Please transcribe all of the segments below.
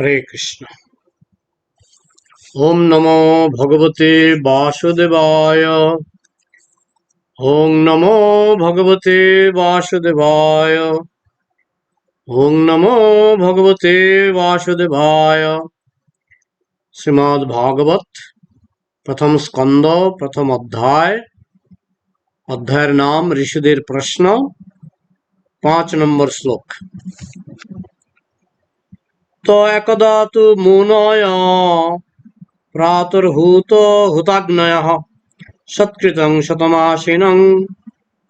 হরে কৃষ্ণ। ওম নমো ভগবতে বাসুদেবায়। ওম নমো ভগবতে বাসুদেবায়। ওম নমো ভগবতে বাসুদেবায়। শ্রীমদ্ ভাগবত প্রথম স্কন্দ, প্রথম অধ্যায়। অধ্যায়ের নাম ঋষিদের প্রশ্ন, পাঁচ নম্বর শ্লোক। তো একদা তু মুনয়। প্রাতুর্ভূত হুতাগ্নয়। সৎকৃতং শতমাসিনং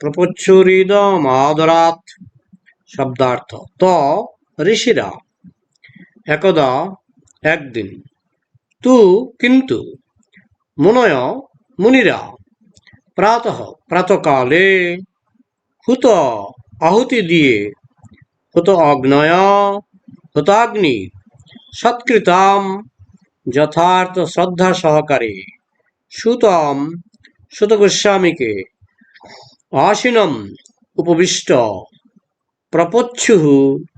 প্রপুচ্ছুরিদমাদরাত শব্দার্থ ত ঋষিরা। একদা একদিন। তু কিন্তু মুনয় মুনিরা। প্রাতঃ প্রাতকালে হুত আহুতি দিয়ে। হুত অগ্নয় হুতাগ্নি সৎকৃতাম যথার্থ শ্রদ্ধা সহকারে সুতম সুত গোস্বামীকে আসীনম উপবিষ্ট প্রপচ্ছু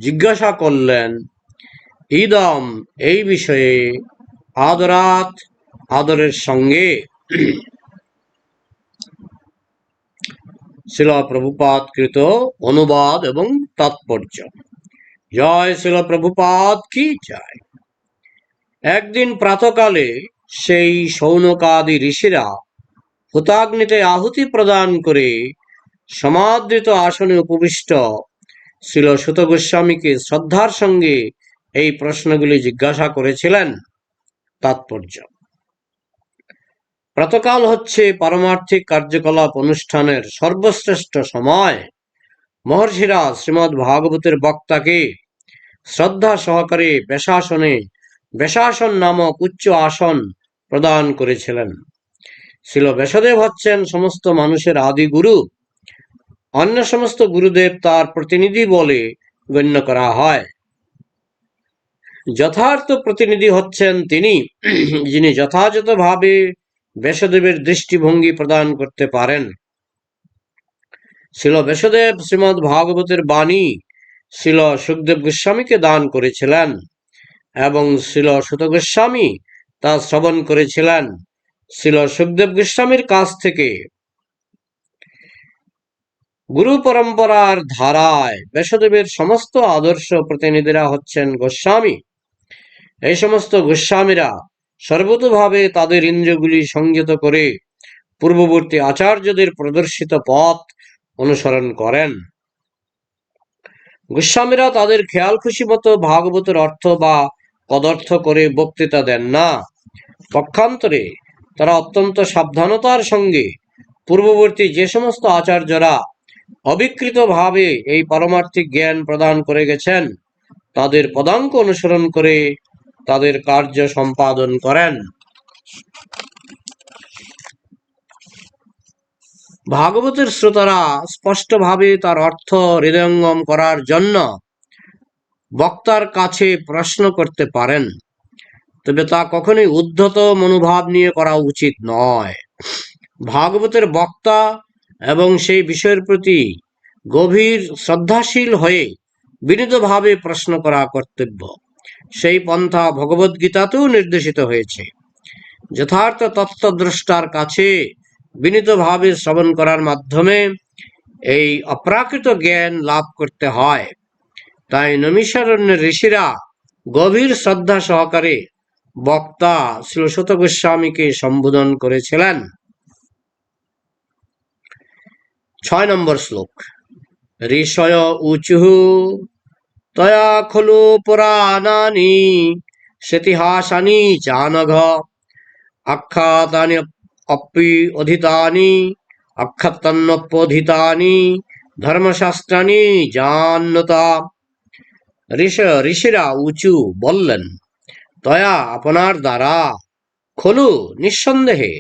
জিজ্ঞাসা করলেন, ইদম এই বিষয়ে আদরাত আদরের সঙ্গে শিল প্রভুপাত কৃত অনুবাদ এবং তাৎপর্য। জয় শিল প্রভুপাত কি জয়? একদিন প্রাতকালে সেই সৌনকাদি ঋষিরা হুতাগ্নিতে আহুতি প্রদান করে সমাদৃত আসনে উপবিষ্ট ছিল সুত গোস্বামীকে শ্রদ্ধার সঙ্গে এই প্রশ্নগুলি জিজ্ঞাসা করেছিলেন। তাৎপর্য। প্রাতকাল হচ্ছে পারমার্থিক কার্যকলাপ অনুষ্ঠানের সর্বশ্রেষ্ঠ সময়। মহর্ষিরা শ্রীমদ্ ভাগবতের বক্তাকে শ্রদ্ধা সহকারে বেশাসনে বেশাসন নামক উচ্চ আসন প্রদান করেছিলেন। ছিল বেশদেব হচ্ছেন সমস্ত মানুষের আদি গুরু। অন্য সমস্ত গুরুদেব তার প্রতিনিধি বলে গণ্য করা হয়। যথার্থ প্রতিনিধি হচ্ছেন তিনি, যিনি যথাযথভাবে বেশদেবের দৃষ্টিভঙ্গি প্রদান করতে পারেন। ছিল বেশদেব শ্রীমৎ ভাগবতের বাণী ছিল সুখদেব গোস্বামীকে দান করেছিলেন এবং শিল সুত গোস্বামী তা শ্রবণ করেছিলেন। শিল সুখদেব গোস্বামীর কাছ থেকে গুরু পরম্পরার ধারায় বেশদেবের সমস্ত আদর্শ প্রতিনিধিরা হচ্ছেন গোস্বামী। এই সমস্ত গোস্বামীরা সর্বতভাবে তাদের ইন্দ্রগুলি সংযত করে পূর্ববর্তী আচার্যদের প্রদর্শিত পথ অনুসরণ করেন। গোস্বামীরা তাদের খেয়াল খুশি মতো ভাগবতের অর্থ বা পদার্থ করে বক্তৃতা দেন না। পক্ষান্তরে তারা অত্যন্ত সাবধানতার সঙ্গে পূর্ববর্তী যে সমস্ত আচার্যরা অবিকৃতভাবে এই পারমার্থিক জ্ঞান প্রদান করে গেছেন, তাদের পদাঙ্ক অনুসরণ করে তাদের কার্য সম্পাদন করেন। ভাগবতের শ্রোতারা স্পষ্টভাবে তার অর্থ হৃদয়ঙ্গম করার জন্য বক্তার কাছে প্রশ্ন করতে পারেন। তবে তা কখনোই উদ্ধত মনোভাব নিয়ে করা উচিত নয়। ভাগবতের বক্তা এবং সেই বিষয়ের প্রতি গভীর শ্রদ্ধাশীল হয়ে বিনীতভাবে প্রশ্ন করা কর্তব্য। সেই পন্থা ভগবদ্গীতাতেও নির্দেশিত হয়েছে। যথার্থ তত্ত্বদ্রষ্টার কাছে বিনীতভাবে শ্রবণ করার মাধ্যমে এই অপ্রাকৃত জ্ঞান লাভ করতে হয়। তাই নমিসারণ্যের ঋষিরা গভীর শ্রদ্ধা সহকারে বক্তা শ্রীশত গোস্বামীকে সম্বোধন করেছিলেন। ছয় নম্বর শ্লোক। ঋষয় উচুঃ তয়া খলু পুরাণানি, সেতিহাসানি চানঘ আখ্যাতানি অপি অধীতানি আখ্যাতন্নপোধিতানি ধর্মশাস্ত্রানি জান্নতা ঋষ ঋষিরা উঁচু বললেন তয়া আপনার দ্বারা খলু নিঃসন্দেহে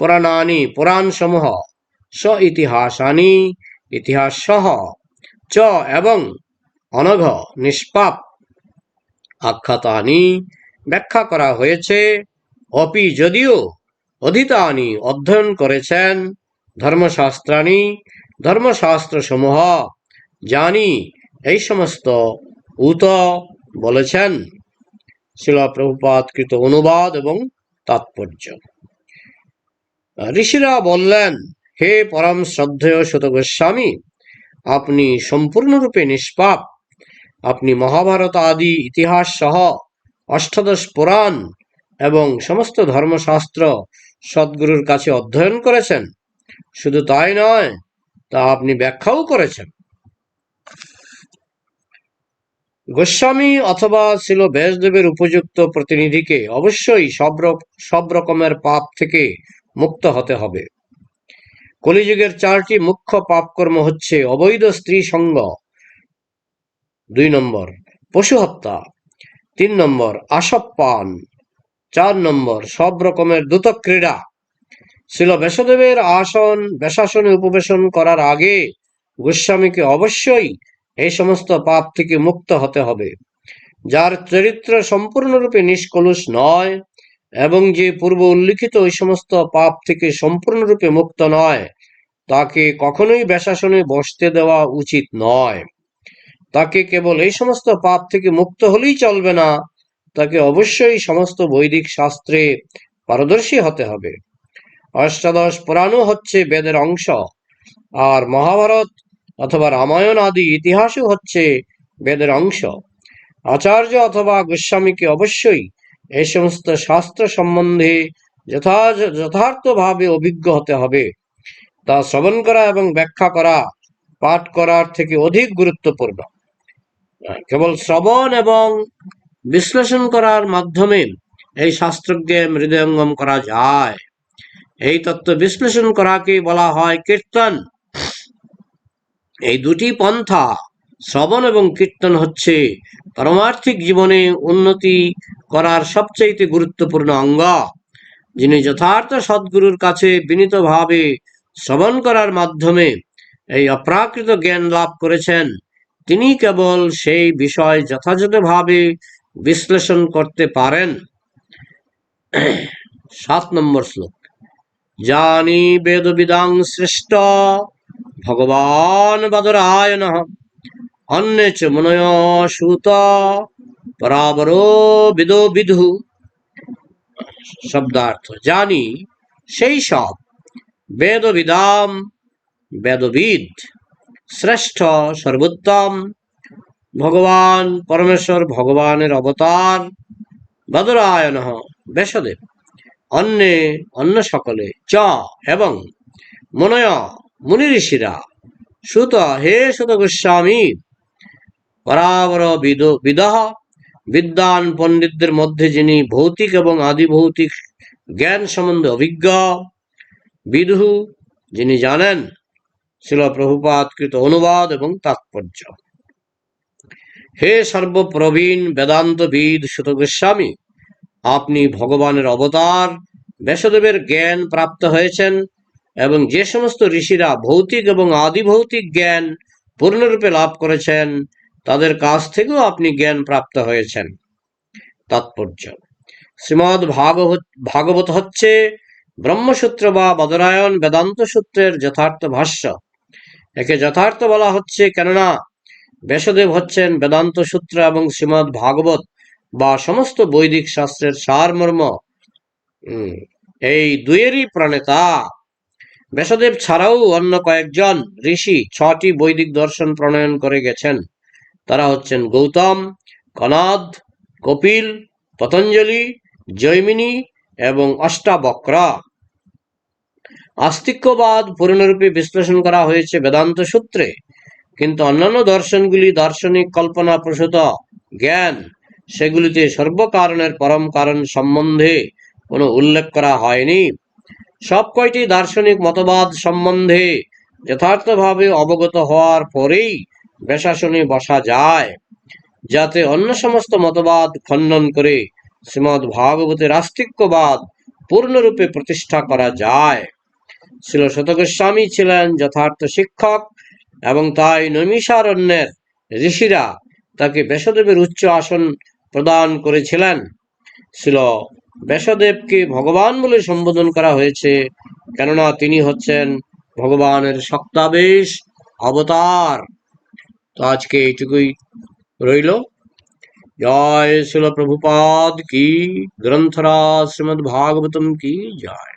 পুরাণানি পুরাণ সমূহ স ইতিহাসানি ইতিহাস সহ চ এবং অনঘ নিষ্পাপ আখ্যাতানি ব্যাখ্যা করা হয়েছে অপি যদিও অধীতানি অধ্যয়ন করেছেন ধর্মশাস্ত্রানি ধর্মশাস্ত্র সমূহ জানি এই সমস্ত উত বলেছেন। শিলা প্রভুপাতকৃত অনুবাদ এবং তাৎপর্য। ঋষিরা বললেন, হে পরম শ্রদ্ধেয় শত গোস্বামী আপনি সম্পূর্ণরূপে নিষ্পাপ। আপনি মহাভারত আদি ইতিহাস সহ অষ্টাদশ পুরাণ এবং সমস্ত ধর্মশাস্ত্র সদ্গুরুর কাছে অধ্যয়ন করেছেন? শুধু তাই নয়, তা আপনি ব্যাখ্যাও করেছেন। গোস্বামী অথবা ছিল ব্যাসদেবের উপযুক্ত প্রতিনিধিকে অবশ্যই সব সব রকমের পাপ থেকে মুক্ত হতে হবে। কলিযুগের চারটি মুখ্য পাপকর্ম হচ্ছে অবৈধ স্ত্রী সঙ্গ, দুই নম্বর পশু হত্যা তিন নম্বর আসপান চার নম্বর, সব রকমের দ্রুত ক্রীড়া। ছিল বেশদেবের আসন বেশাসনে উপবেশন করার আগে গোস্বামীকে অবশ্যই এই সমস্ত পাপ থেকে মুক্ত হতে হবে। যার চরিত্র সম্পূর্ণরূপে নিষ্কলুষ নয় এবং যে পূর্ব উল্লিখিত ওই সমস্ত পাপ থেকে সম্পূর্ণরূপে মুক্ত নয়, তাকে কখনোই বেশাসনে বসতে দেওয়া উচিত নয়। তাকে কেবল এই সমস্ত পাপ থেকে মুক্ত হলেই চলবে না তাকে অবশ্যই সমস্ত বৈদিক শাস্ত্রে পারদর্শী হতে হবে। অষ্টাদশ পুরাণও হচ্ছে বেদের অংশ, আর মহাভারত অথবা রামায়ণ আদি ইতিহাসও হচ্ছে বেদের অংশ। আচার্য অথবা গোস্বামীকে অবশ্যই এই সমস্ত শাস্ত্র সম্বন্ধে যথা যথার্থভাবে অভিজ্ঞ হতে হবে। তা শ্রবণ করা এবং ব্যাখ্যা করা, পাঠ করার থেকে অধিক গুরুত্বপূর্ণ। কেবল শ্রবণ এবং বিশ্লেষণ করার মাধ্যমে এই শাস্ত্রজ্ঞান হৃদয়ঙ্গম করা যায়। এই তত্ত্ব বিশ্লেষণ করাকে বলা হয় কীর্তন। এই দুটি পন্থা, শ্রবণ এবং কীর্তন হচ্ছে পারমার্থিক জীবনে উন্নতি করার সবচেয়ে গুরুত্বপূর্ণ অঙ্গ, যিনি যথার্থ সদ্গুরুর কাছে বিনীতভাবে শ্রবণ করার মাধ্যমে এই অপ্রাকৃত জ্ঞান লাভ করেছেন। তিনি কেবল সেই বিষয় যথাযথভাবে বিশ্লেষণ করতে পারেন? সাত নম্বর শ্লোক। জানি বেদবিদাং শ্রেষ্ঠ ভগবান বাদরায়ণ অন্য চ মনয় সুত। পরাবরো বিদো বিধু শব্দার্থ, জানি সেই সব বেদবিদাম, বেদবিদ, শ্রেষ্ঠ সর্বোত্তম। ভগবান পরমেশ্বর ভগবানের অবতার। বদরায়ণ বেশদেব অন্যে অন্য সকলে, চ, এবং মনয়, মুনি ঋষিরা, সুত, হে সুত গোস্বামী। পরাবর বিদ, বিদহ, বিদ্বান পণ্ডিতদের মধ্যে যিনি ভৌতিক এবং আদি ভৌতিক জ্ঞান সম্বন্ধে অভিজ্ঞ বিদু যিনি জানেন ছিল প্রভুপাতকৃত অনুবাদ এবং তাৎপর্য। হে সর্বপ্রবীণ বেদান্তবিদ সুত গোস্বামী আপনি ভগবানের অবতার, ব্যাসদেবের জ্ঞান প্রাপ্ত হয়েছেন এবং যে সমস্ত ঋষিরা ভৌতিক এবং আদি ভৌতিক জ্ঞান পূর্ণরূপে লাভ করেছেন, তাদের কাছ থেকেও আপনি জ্ঞান প্রাপ্ত হয়েছেন। তাৎপর্য, শ্রীমদ ভাগবত হচ্ছে ব্রহ্মসূত্র বা বদরায়ণ বেদান্ত সূত্রের যথার্থ ভাষ্য। একে যথার্থ বলা হচ্ছে কেননা ব্যাসদেব হচ্ছেন বেদান্ত সূত্র এবং শ্রীমদ ভাগবত বা সমস্ত বৈদিক শাস্ত্রের সারমর্ম। এই দুয়েরই প্রণেতা। ব্যাসদেব ছাড়াও অন্য কয়েকজন ঋষি ছটি বৈদিক দর্শন প্রণয়ন করে গেছেন। তারা হচ্ছেন গৌতম, কনাদ, কপিল, পতঞ্জলি, জৈমিনী এবং অষ্টাবক্রা। আস্তিক্যবাদ পূর্ণরূপে বিশ্লেষণ করা হয়েছে বেদান্ত সূত্রে। কিন্তু অন্যান্য দর্শনগুলি দার্শনিক কল্পনা প্রসূত জ্ঞান, সেগুলিতে সর্বকারণের পরম কারণ সম্বন্ধে কোনো উল্লেখ করা হয়নি। সব কয়টি দার্শনিক মতবাদ সম্বন্ধে যথার্থভাবে অবগত হওয়ার পরেই বেশাসনে বসা যায়, যাতে অন্য সমস্ত মতবাদ খণ্ডন করে শ্রীমদ ভাগবতের আস্তিক্যবাদ পূর্ণরূপে প্রতিষ্ঠা করা যায়। ছিল শতগোস্বামী ছিলেন যথার্থ শিক্ষক এবং তাই নৈমিষারণ্যের ঋষিরা তাকে বেশদেবের উচ্চ আসন প্রদান করেছিলেন। ছিল বেশদেবকে ভগবান বলে সম্বোধন করা হয়েছে, কেননা তিনি হচ্ছেন ভগবানের শক্তাবেশ অবতার। তো আজকে এইটুকুই রইল। জয় শিল প্রভুপাদ কি গ্রন্থরা শ্রীমদ্ ভাগবতম কি, জয়।